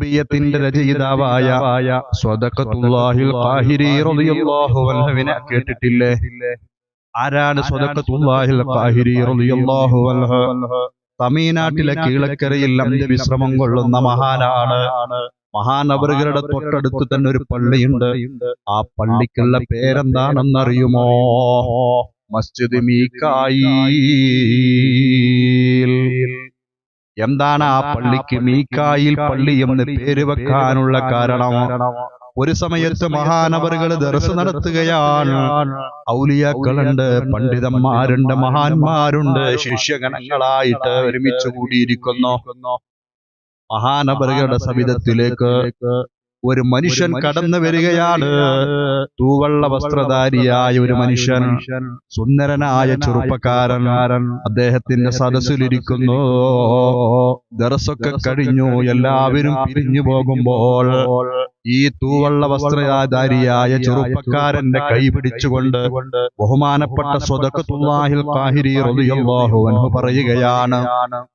കുത്തുബിയത്തിന്റെ രചയിതാവായ സ്വതക്കത്തുല്ലാഹിൽ ഖാഹിരി റളിയല്ലാഹു അൻഹുവിനെ കേട്ടിട്ടില്ലേ? ആരാണ് സ്വതക്കത്തുല്ലാഹിൽ ഖാഹിരി റളിയല്ലാഹു അൻഹു? തമിഴ്നാട്ടിലെ കീഴക്കരയിൽ അന്ത്യവിശ്രമം കൊള്ളുന്ന മഹാനാണ്. മഹാനവറുകളുടെ തൊട്ടടുത്ത് തന്നെ ഒരു പള്ളിയുണ്ട്. ആ പള്ളിക്കുള്ള പേരെന്താണെന്നറിയുമോ? മസ്ജിദ് മീക്കായിൽ എന്താണ് ആ പള്ളിക്ക് മീക്കായിൽ പള്ളി എന്ന് പേര് വെക്കാനുള്ള കാരണം? ഒരു സമയത്ത് മഹാനവറുകൾ ദർസ് നടത്തുകയാണ്. ഔലിയാക്കളുണ്ട് പണ്ഡിതന്മാരുണ്ട് മഹാന്മാരുണ്ട് ശിഷ്യഗണങ്ങളായിട്ട് ഒരുമിച്ച് കൂടിയിരിക്കുന്നു. മഹാനവറുകളുടെ സവിധത്തിലേക്ക് ഒരു മനുഷ്യൻ കടന്നു വരികയാണ്. തൂവള്ള വസ്ത്രധാരിയായ ഒരു മനുഷ്യൻ. സുന്ദരനായ ചെറുപ്പക്കാരൻ. അദ്ദേഹത്തിന്റെ സദസ്സിലിരിക്കുന്നു. ദർസൊക്കെ കഴിഞ്ഞു. എല്ലാവരും പിരിഞ്ഞു പോകുമ്പോൾ ഈ തൂവള്ള വസ്ത്രധാരിയായ ചെറുപ്പക്കാരന്റെ കൈ പിടിച്ചുകൊണ്ട് ബഹുമാനപ്പെട്ട പറയുകയാണ്.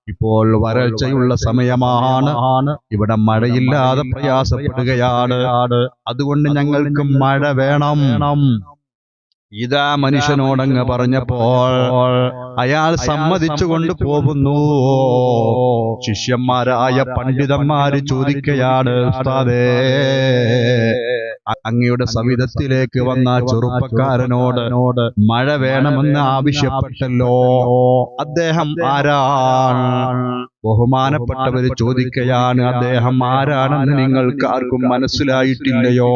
ഇപ്പോൾ വരൾച്ചയുള്ള സമയമാണ്. ഇവിടെ മഴയില്ലാതെ പ്രയാസപ്പെടുകയാണ്. അതുകൊണ്ട് ഞങ്ങൾക്ക് മഴ വേണം. ഇതാ മനുഷ്യനോടങ്ങ് പറഞ്ഞപ്പോൾ അയാൾ സമ്മതിച്ചുകൊണ്ട് പോകുന്നു. ശിഷ്യന്മാരായ പണ്ഡിതന്മാര് ചോദിക്കയാണ് ഉസ്താദേ അങ്ങയുടെ സവിധത്തിലേക്ക് വന്ന ചെറുപ്പക്കാരനോട് മഴ വേണമെന്ന് ആവശ്യപ്പെട്ടല്ലോ. അദ്ദേഹം ആരാണ്? ബഹുമാനപ്പെട്ടവര് ചോദിക്കയാണ് അദ്ദേഹം ആരാണെന്ന് നിങ്ങൾക്ക് ആർക്കും മനസ്സിലായിട്ടില്ലയോ?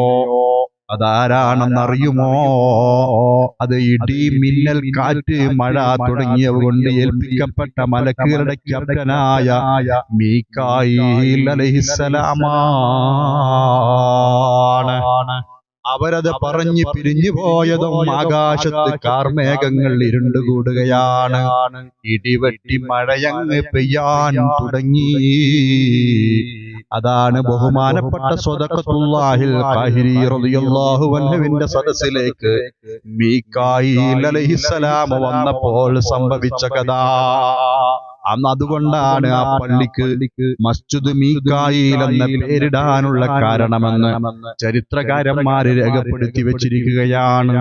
അതാരാണെന്നറിയുമോ? അത് ഇടി മിന്നൽ കാറ്റ് മഴ തുടങ്ങിയവ കൊണ്ട് ഏൽപ്പിക്കപ്പെട്ട മലക്കുകളുടെ ക്യാപ്റ്റനായ അലഹിസലാമാണ് അവരത് പറഞ്ഞു പിരിഞ്ഞു പോയതും ആകാശത്ത് കാർമേഘങ്ങൾ ഇരുണ്ടുകൂടുകയാണ് ഇടിവെട്ടി മഴയങ്ങ് പെയ്യാൻ തുടങ്ങി. അതാണ് ബഹുമാനപ്പെട്ട സ്വതക്കത്തുള്ളാഹിൽ റളിയല്ലാഹു അൻഹുവിന്റെ സദസ്സിലേക്ക് മീകായിൽ അലൈഹിസ്സലാം വന്നപ്പോൾ സംഭവിച്ച കഥ അന്ന് അതുകൊണ്ടാണ് ആ പള്ളിക്ക് മസ്ജിദ് മീകായിൽ എന്ന പേരിടാനുള്ള കാരണമെന്ന് ചരിത്രകാരന്മാര് രേഖപ്പെടുത്തി വെച്ചിരിക്കുകയാണ്.